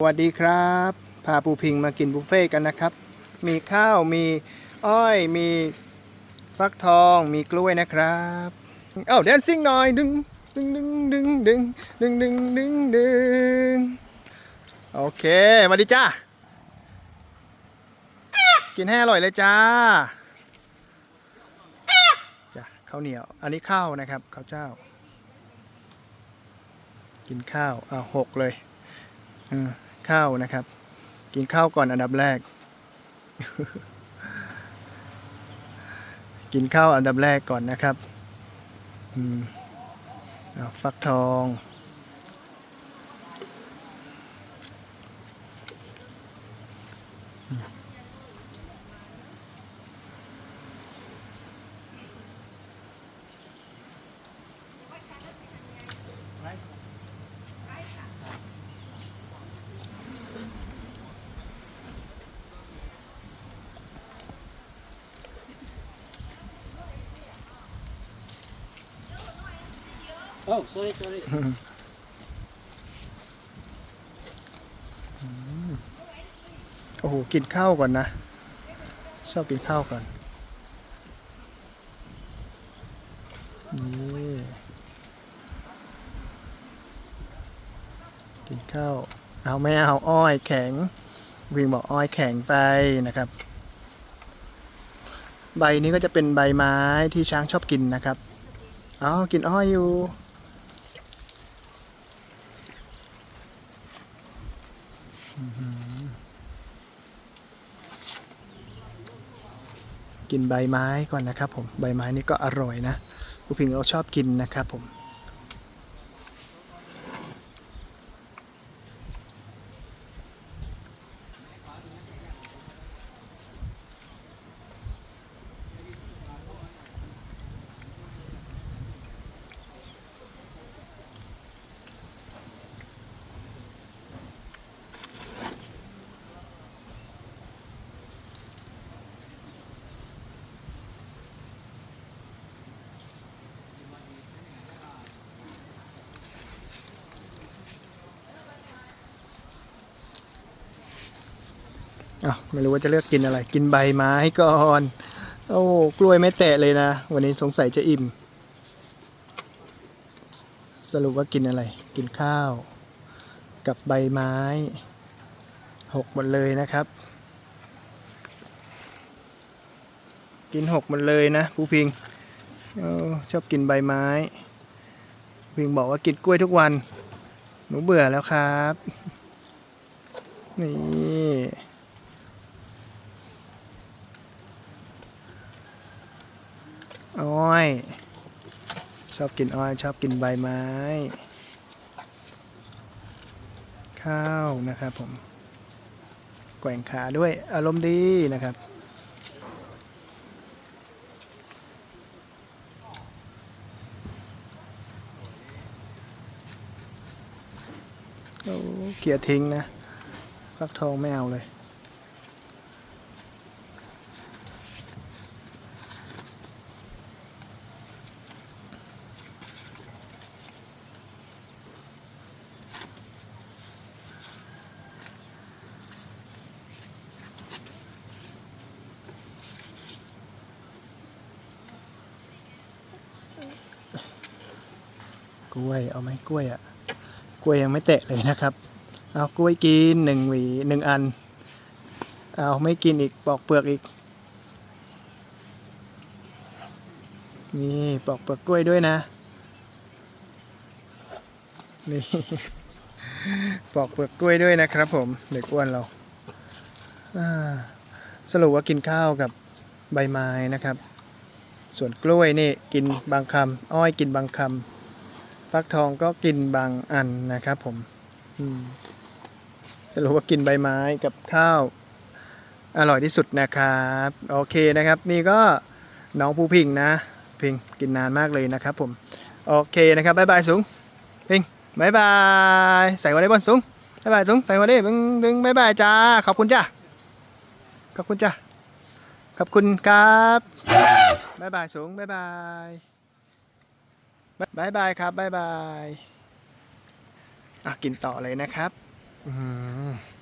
สวัสดีครับ พาปูพิงมากินบุฟเฟ่ต์กันนะครับ มีข้าวมีอ้อยมีฟักทองมีกล้วยนะครับเอ้าแดนซิ่งหน่อยดึงดึงดึงดึงดึงดึงดึงดึงดึงโอเคมาดิจ้ากินให้อร่อยเลยจ้าจ้ะข้าวเหนียว อันนี้ข้าวนะครับข้าวเจ้า กินข้าวอ้าหกเลยเออ ข้าวนะครับ กินข้าวก่อนอันดับแรก กินข้าวอันดับแรกก่อนนะครับอืมฟักทอง Oh, sorry, sorry. โอ้โห กินข้าวก่อนนะ ชอบกินข้าวก่อน นี่ กินข้าว เอาไม่เอา อ้อยแข็ง วิ่งบอกอ้อยแข็งไปนะครับ ใบนี้ก็จะเป็นใบไม้ที่ช้างชอบกินนะครับเอกินอ้อยอยู่ กินใบไม้ก่อนนะครับผม ใบไม้นี่ก็อร่อยนะผู้พิงเราชอบกินนะครับผม อ้าวไม่รู้ว่าจะเลือกกินอะไร กินใบไม้ก่อนโอ้กล้วยไม่แตะเลยนะ วันนี้สงสัยจะอิ่ม สรุปว่ากินอะไร กินข้าว กับใบไม้หกหมดเลยนะครับ กินหกหมดเลยนะผู้พิงออชอบกินใบไม้พิงบอกว่ากินกล้วยทุกวัน หนูเบื่อแล้วครับ นี่ อ้อย ชอบกินอ้อย ชอบกินใบไม้ ข้าวนะครับผม แกว่งขาด้วยอารมณ์ดีนะครับโอ้เขี่ยทิ้งนะฟักทองไม่เอาเลย ล้วย เอาไหมกล้วยอะ่ะ กล้วยยังไม่แตะเลยนะครับ เอากล้วยกินหนึ่งหวีหนึ่งอัน เอาไม่กินอีกปอกเปลือกอีก นี่ปอกเปลือกกล้วยด้วยนะ นี่ปอกเปลือกกล้วยด้วยนะครับผมเด็กอ้วนเราสรุปว่ากินข้าวกับใบไม้นะครับ ส่วนกล้วยนี่กินบางคำอ้อยกินบางคำ ฟักทองก็กินบางอันนะครับผมอืมสรุปว่ากินใบไม้กับข้าว อร่อยที่สุดนะครับ โอเคนะครับ นี่ก็น้องภูพิงนะพิงกินนานมากเลยนะครับผม โอเคนะครับบายบายสูงพิงบายบายใส่วันได้บนสูงบายบายสูงใส่วันได้ดึงดึงบายบายจ้าขอบคุณจ้าขอบคุณจ้าขอบคุณครับบายบายสูงบายบาย บายบายครับบายบายอะกินต่อเลยนะครับ อืม